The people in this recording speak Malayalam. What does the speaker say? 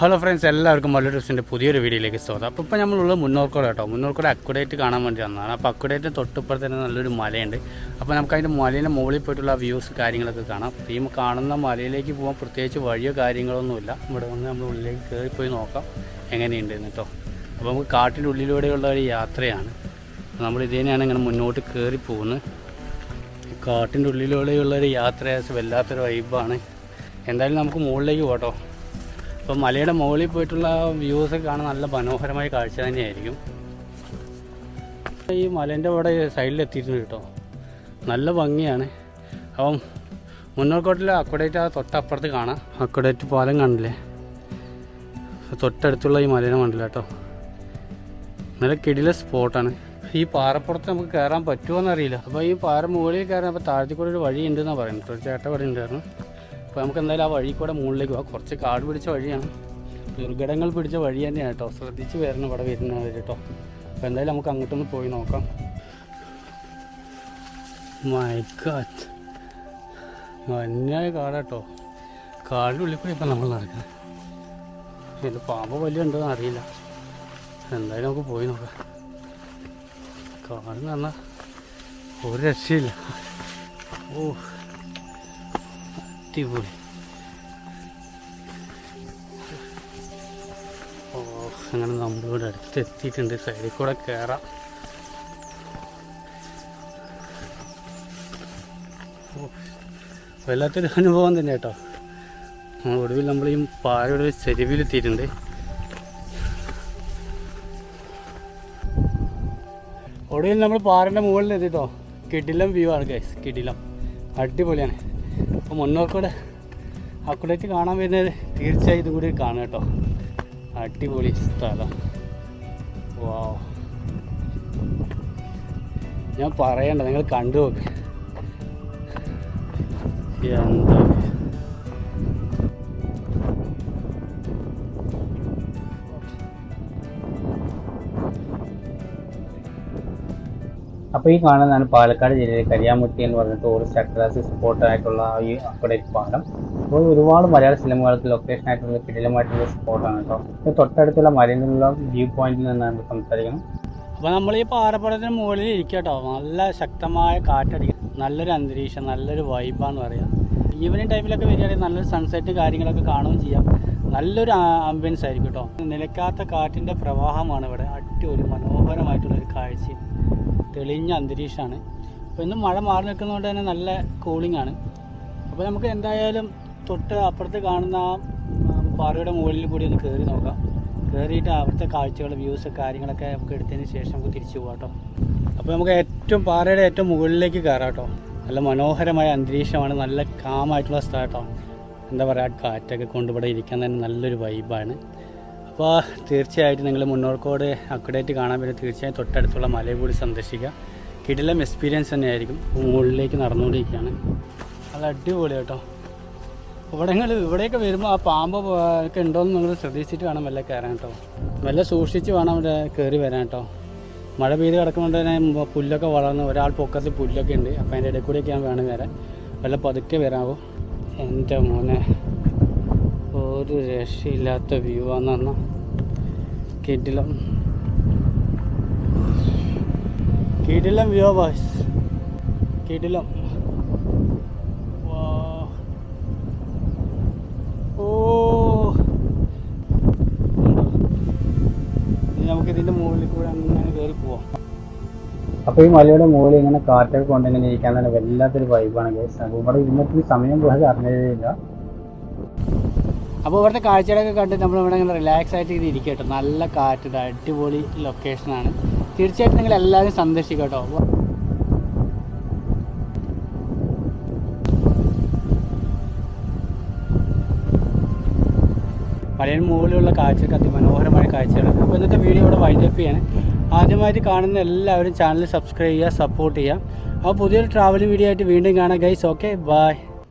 ഹലോ ഫ്രണ്ട്സ് എല്ലാവർക്കും മല്ലു ടൂസിന്റെ പുതിയൊരു വീഡിയോയിലേക്ക് സ്വാഗതം. അപ്പോൾ ഇപ്പോൾ നമ്മളുള്ള മുന്നോർക്കോട് കേട്ടോ. മുന്നോർക്കോട് അക്കുഡേറ്റ് കാണാൻ വേണ്ടി വന്നതാണ്. അപ്പോൾ അക്കുഡേറ്റ് തൊട്ടിപ്പുറത്ത് തന്നെ നല്ലൊരു മലയുണ്ട്. അപ്പോൾ നമുക്ക് അതിന്റെ മലേന്റെ മുകളിൽ പോയിട്ടുള്ള വ്യൂസ് കാര്യങ്ങളൊക്കെ കാണാം. ഈ കാണുന്ന മലയിലേക്ക് പോകാൻ പ്രത്യേകിച്ച് വഴിയോ കാര്യങ്ങളൊന്നുമില്ല. ഇവിടെ വന്ന് നമ്മൾ ഉള്ളിലേക്ക് കയറിപ്പോയി നോക്കാം. എങ്ങനെയുണ്ട് കേട്ടോ. അപ്പോൾ നമുക്ക് കാട്ടിന്റെ ഉള്ളിലൂടെയുള്ള ഒരു യാത്രയാണ്. നമ്മൾ ഇതിനെയാണ് ഇങ്ങനെ മുന്നോട്ട് കയറി പോകുന്നത് കാട്ടിന്റെ ഉള്ളിലൂടെയുള്ള ഒരു യാത്ര വല്ലാത്തൊരു വൈബാണ് എന്തായാലും നമുക്ക് മുകളിലേക്ക് പോട്ടോ അപ്പോൾ മലയുടെ മുകളിൽ പോയിട്ടുള്ള വ്യൂസ് കാണാൻ നല്ല മനോഹരമായ കാഴ്ച തന്നെയായിരിക്കും. ഈ മലേന്റെ അവിടെ എത്തിയിട്ടുണ്ട് കേട്ടോ. നല്ല ഭംഗിയാണ്. അപ്പം മുന്നോക്കോട്ടിലെ അക്വഡേറ്റ് ആ തൊട്ടപ്പുറത്ത് കാണാം. അക്വഡേറ്റ് പാലം കാണില്ലേ തൊട്ടടുത്തുള്ള ഈ മലേനെ കണ്ടില്ല കേട്ടോ? നല്ല കിടിലെ സ്പോട്ടാണ് ഈ പാറപ്പുറത്ത് നമുക്ക് കയറാൻ പറ്റുമോ എന്നറിയില്ല അപ്പോൾ ഈ പാറ മുകളിൽ കയറാൻ അപ്പോൾ താഴ്ത്തിക്കൂടെ ഒരു വഴി ഉണ്ടെന്നാണ് പറയുന്നത്. ഒരു ചേട്ട വഴി ഉണ്ടായിരുന്നു. അപ്പോൾ നമുക്ക് എന്തായാലും ആ വഴി കൂടെ മുകളിലേക്ക് പോകാം കുറച്ച് കാട് പിടിച്ച വഴിയാണ്. ദുർഘടങ്ങൾ പിടിച്ച വഴി തന്നെയാണ് കേട്ടോ ശ്രദ്ധിച്ച് വരണം ഇവിടെ വരുന്നവർ കേട്ടോ അപ്പോൾ എന്തായാലും നമുക്ക് അങ്ങോട്ടൊന്ന് പോയി നോക്കാം. മൈക്കാറ്റ് മഞ്ഞായ കാടാട്ടോ കാടിന്റെ ഉള്ളിൽ കൂടി ഇപ്പം നമ്മൾ നടക്കുന്നത്. ഇത് പാമ്പ് വലിയ ഉണ്ടോ അറിയില്ല. എന്തായാലും നമുക്ക് പോയി നോക്കാം. കാടെന്ന് പറഞ്ഞാൽ ഒരു രക്ഷയില്ല. ഓ. അടിപൊളി ഓ അങ്ങനെ നമ്മളിവിടെ അടുത്ത് എത്തിയിട്ടുണ്ട് സൈഡിൽ കൂടെ കയറാം വല്ലാത്തൊരു അനുഭവം തന്നെ കേട്ടോ. ഒടുവിൽ നമ്മൾ ഈ പാറയുടെ ഒരു ചെരുവിലെത്തിയിട്ടുണ്ട്. ഒടുവിൽ നമ്മൾ പാറയുടെ മുകളിൽ എത്തിട്ടോ കിടിലം വ്യൂ ആണ് ഗൈസ് കിടിലം. അടിപൊളിയാണ്. അപ്പോൾ മുന്നോർക്കൂടെ അക്കുടേക്ക് കാണാൻ വരുന്നത് തീർച്ചയായും ഇതും കൂടി കാണുക കേട്ടോ. അടിപൊളി സ്ഥലം. വാ ഞാൻ പറയണ്ട നിങ്ങൾ കണ്ടു നോക്ക്. അപ്പോൾ ഈ കാണുന്നതാണ് പാലക്കാട് ജില്ലയിലെ കരിയാമുട്ടി എന്ന് പറഞ്ഞ ടൂറിസ്റ്റ് അട്രാക്ഷൻ സ്പോട്ടായിട്ടുള്ള ഈ അപ്ഡേറ്റ് പാലം അപ്പോൾ ഒരുപാട് മലയാള സിനിമകൾക്ക് ലൊക്കേഷൻ ആയിട്ടുള്ള കിടിലമായിട്ടുള്ള സ്പോട്ടാണ് കേട്ടോ ഇത് തൊട്ടടുത്തുള്ള മലയിലുള്ള വ്യൂ പോയിന്റിൽ നിന്നാണ് സംസാരിക്കുന്നത്. അപ്പോൾ നമ്മൾ ഈ പാറപ്പുറത്തിന് മുകളിൽ ഇരിക്കുക കേട്ടോ നല്ല ശക്തമായ കാറ്റടിക്കും നല്ലൊരു അന്തരീക്ഷം നല്ലൊരു വൈബാന്ന് പറയാം. ഈവനിങ് ടൈമിലൊക്കെ വരികയാണെങ്കിൽ നല്ലൊരു സൺസെറ്റ് കാര്യങ്ങളൊക്കെ കാണുകയും ചെയ്യാം. നല്ലൊരു ആംബിയൻസ് ആയിരിക്കും കേട്ടോ നിലക്കാത്ത കാറ്റിന്റെ പ്രവാഹമാണ് ഇവിടെ. അടിപൊളി മനോഹരമായിട്ടുള്ളൊരു കാഴ്ചയും തെളിഞ്ഞ അന്തരീക്ഷമാണ്. അപ്പോൾ ഇന്ന് മഴ മാറി നിൽക്കുന്നതുകൊണ്ട് തന്നെ നല്ല കൂളിംഗ് ആണ്. അപ്പോൾ നമുക്ക് എന്തായാലും തൊട്ട് അപ്പുറത്ത് കാണുന്ന പാറയുടെ മുകളിൽ കൂടി ഒന്ന് കയറി നോക്കാം. കയറിയിട്ട് അവിടുത്തെ കാഴ്ചകൾ വ്യൂസ് കാര്യങ്ങളൊക്കെ നമുക്ക് എടുത്തതിന് ശേഷം നമുക്ക് തിരിച്ചു പോകാം കേട്ടോ. അപ്പോൾ നമുക്ക് ഏറ്റവും പാറയുടെ ഏറ്റവും മുകളിലേക്ക് കയറാം കേട്ടോ. നല്ല മനോഹരമായ അന്തരീക്ഷമാണ്. നല്ല കാമായിട്ടുള്ള സ്ഥലം കേട്ടോ. എന്താ പറയുക കാറ്റൊക്കെ കൊണ്ട് ഇവിടെ ഇരിക്കാൻ തന്നെ നല്ലൊരു വൈബാണ് അപ്പോൾ തീർച്ചയായിട്ടും നിങ്ങൾ മുന്നോർക്കോട് അക്കുഡേറ്റ് കാണാൻ പറ്റും. തീർച്ചയായും തൊട്ടടുത്തുള്ള മലയെ കൂടി സന്ദർശിക്കുക. കിടിലം എക്സ്പീരിയൻസ് തന്നെയായിരിക്കും. മുകളിലേക്ക് നടന്നുകൊണ്ടിരിക്കുകയാണ്. നല്ല അടിപൊളി കേട്ടോ. ഇവിടങ്ങൾ ഇവിടെയൊക്കെ വരുമ്പോൾ ആ പാമ്പ് ഒക്കെ ഉണ്ടോയെന്ന് നിങ്ങൾ ശ്രദ്ധിച്ചിട്ട് വേണം വല്ല കയറാൻ കേട്ടോ. വല്ല സൂക്ഷിച്ച് വേണം അവിടെ കയറി വരാൻ കേട്ടോ. മഴ പെയ്ത് കിടക്കുമ്പോൾ തന്നെ പുല്ലൊക്കെ വളർന്ന് ഒരാൾ പൊക്കത്ത് പുല്ലൊക്കെ ഉണ്ട്. അപ്പോൾ അതിന്റെ ഇടയിൽ കൂടിയൊക്കെയാണ് വേണം വരാൻ വല്ല പതുക്കെ വരാമോ എന്റെ മോനെ ഒരു രക്ഷയില്ലാത്ത വ്യൂ ആണെന്ന് പറഞ്ഞാൽ കിടിലം കിടിലം വ്യൂ ബോയ്സ് കിടിലം അപ്പോൾ ഈ മലയുടെ മുകളിൽ ഇങ്ങനെ കാറ്റൊക്കെ കൊണ്ട് ഇങ്ങനെ ഇരിക്കാൻ തന്നെ വല്ലാത്തൊരു വൈബാണ് അപ്പോൾ ഇവിടെ ഇരുന്നിട്ട് സമയം പോയത് അറിഞ്ഞതേയില്ല അപ്പോൾ ഇവിടുത്തെ കാഴ്ചകളൊക്കെ കണ്ട് നമ്മൾ ഇവിടെ ഇങ്ങനെ റിലാക്സ് ആയിട്ട് ഇത് ഇരിക്കട്ടെ നല്ല കാറ്റ് അടിപൊളി ലൊക്കേഷനാണ് തീർച്ചയായിട്ടും നിങ്ങൾ എല്ലാവരും സന്ദർശിക്കട്ടോ പഴയ മുകളിലുള്ള കാഴ്ചകൾ അതിമനോഹരമായ കാഴ്ചകളാണ്. അപ്പോൾ ഇന്നത്തെ വീഡിയോ ഇവിടെ വൈൻഡപ്പ് ചെയ്യാണ്. ആദ്യമായിട്ട് കാണുന്ന എല്ലാവരും ചാനൽ സബ്സ്ക്രൈബ് ചെയ്യുക സപ്പോർട്ട് ചെയ്യുക. അപ്പോൾ പുതിയൊരു ട്രാവൽ വീഡിയോ ആയിട്ട് വീണ്ടും കാണാം ഗൈസ് ഓക്കെ ബൈ